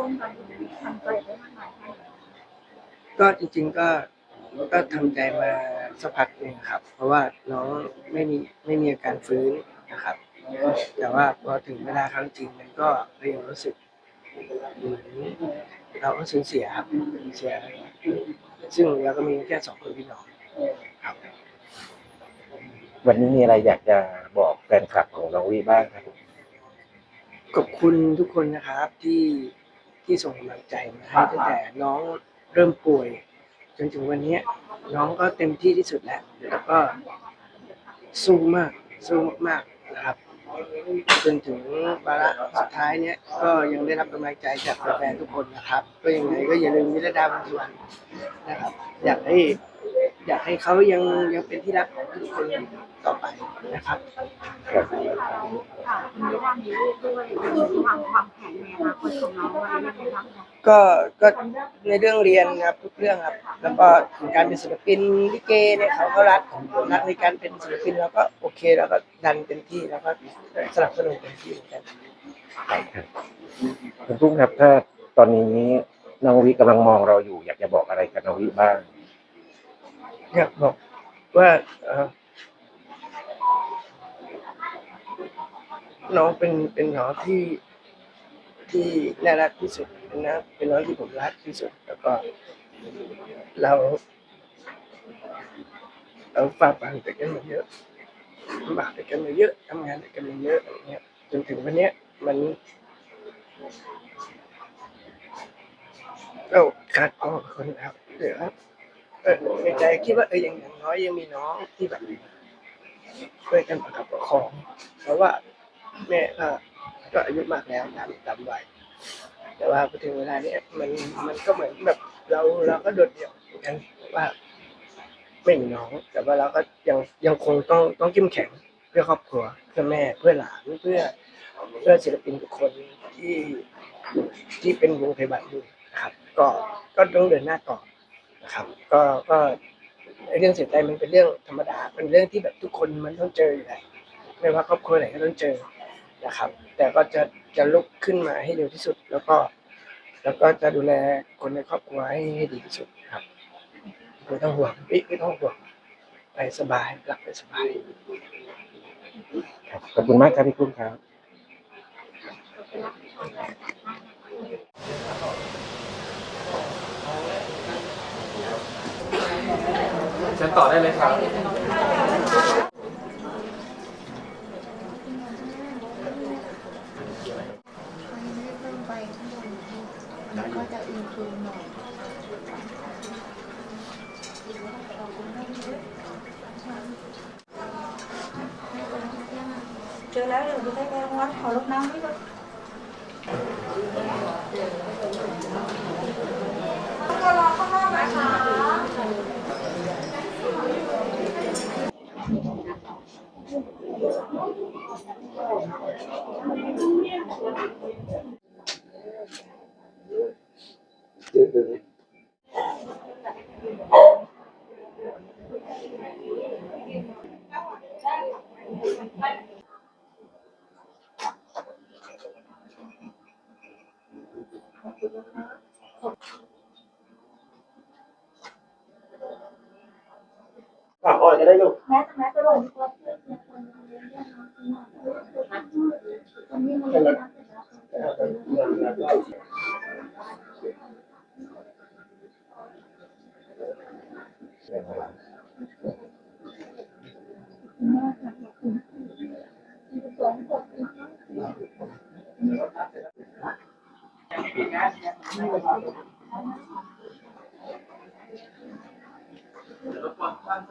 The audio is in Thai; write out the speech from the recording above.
ต้นตอนนี้ทำใจได้มากน้อยแค่ไหนก็จริง ๆก็ก็ทำใจมาสักพักหนึ่งครับ เพราะว่าน้องไม่มีไม่มีอาการฟื้นนะครับ แต่ว่าพอถึงเวลาครั้งจริงมันก็ก็ยังรู้สึกเหมือนเราก็สูญเสียครับเสีย ซึ่งเราก็มีแค่สองคนพี่น้องครับ วันนี้มีอะไรอยากจะบอกแฟนคลับของน้องวีบ้างครับ ขอบคุณทุกคนนะครับที่ ที่ส่งกำลังใจมาให้ตั้งแต่น้องเริ่มป่วย จนถึงวันเนี้ยน้องก็เต็มที่ที่สุดแล้วแล้วก็สู้มากสู้มากๆนะครับจนถึงวาระสุดท้ายเนี้ยก็ยังได้รับกำลังใจจากแฟนๆทุกคนนะครับ ก็ยังไงก็อย่าลืมวิรดาบางส่วนนะครับ อยากให้อยากให้เขายังยังเป็นที่รักของทุกคนต่อไปนะครับ ครับ ค่ะคุณไม่ได้มีลูกด้วยวางวางแผนในอนาคตของน้องไว้ยังไงบ้างคะก็ก็ในเรื่องเรียนครับทุกเรื่องครับ แล้วก็การเป็นศิลปินลิเกเนี่ยเขาก็รักรักในการเป็นศิลปินเราก็โอเคเราก็ดันเต็มที่แล้วก็สนับสนุนเต็มที่เหมือนกันคุณพุ่งครับถ้าตอนนี้น้องวิกำลังมองเราอยู่ อยากจะบอกอะไรกับน้องวิบ้างอยากบอกว่าเอ่อ น้องเป็นเป็นน้องที่ที่น่ารักที่สุดเป็นนะเป็นน้องที่ผมรักที่สุด แล้วก็เราเราฝ่าฟันไปกันมาเยอะลำบากไปกันมาเยอะทำงานไปกันมาเยอะอะไรเงี้ยจนถึงวันเนี้ยมันเราขาดพ่อคนแล้วเหลือเออในใจคิดว่าเออย่างอย่างน้อยยังมีน้องที่แบบช่วยกันประคับประคอง เพราะว่า แม่ก็ก็อายุมากแล้วตามตามวัยแต่ว่าพอถึงเวลาเนี้ยมันมันก็เหมือนแบบเราเราก็โดดเดี่ยวเหมือนกันว่าไม่มีน้อง แต่ว่าเราก็ยังยังคงต้องต้องเข้มแข็งเพื่อครอบครัวเพื่อแม่เพื่อหลานเพื่อเพื่อศิลปินทุกคนที่ที่เป็นวงไทยบัตอยู่นะครับ ก็ก็ต้องเดินหน้าต่อนะครับ ก็ก็เรื่องเสียใจมันเป็นเรื่องธรรมดาเป็นเรื่องที่แบบทุกคนมันต้องเจออยู่แล้วไม่ว่าครอบครัวไหนก็ต้องเจอ นะครับ แต่ก็จะจะลุกขึ้นมาให้เร็วที่สุด แล้วก็ แล้วก็จะดูแลคนในครอบครัวให้ให้ดีที่สุดครับไม่ต้องห่วงพี่ไม่ต้องห่วงไปสบายหลับไปสบายครับขอบคุณมากครับพี่พุ่งครับเชิญต่อได้เลยครับ มันไม่เพิ่มไปข้างบนมัน ก็จะอึมครึมหน่อยเจอแล้วเดี๋ยวดูได้แล้ววัดขอรดน้ำด้วยก็รอข้างนอกนะคะ ฝากอ่อนจะไ